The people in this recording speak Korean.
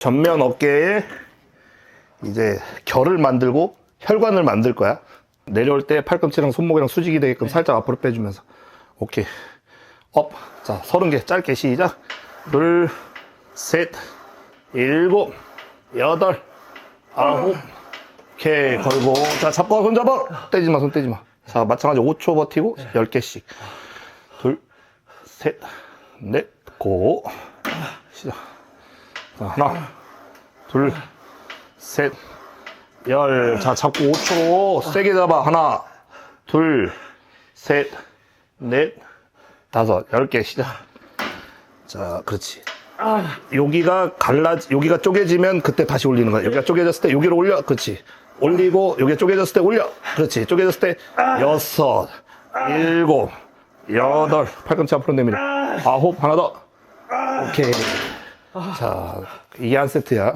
전면 어깨에 이제 결을 만들고 혈관을 만들 거야. 내려올 때 팔꿈치랑 손목이랑 수직이 되게끔 살짝 앞으로 빼주면서. 오케이. 업. 자, 서른 개 짧게 시작. 둘, 셋, 일곱, 여덟, 아홉. 오케이. 걸고. 자, 잡고 손 잡아. 떼지 마, 손 떼지 마. 자, 마찬가지 5초 버티고 10개씩. 둘, 셋, 넷, 고. 시작. 자, 하나, 둘, 셋, 열. 자, 잡고 5초. 세게 잡아. 하나, 둘, 셋, 넷, 다섯. 열 개 시작. 자, 그렇지. 여기가 갈라, 여기가 쪼개지면 그때 다시 올리는 거야. 여기가 쪼개졌을 때 여기로 올려. 그렇지. 올리고, 여기가 쪼개졌을 때 올려. 그렇지. 쪼개졌을 때 여섯, 일곱, 여덟. 팔꿈치 앞으로 내밀어. 아홉. 하나 더. 오케이. 자, 한 세트야.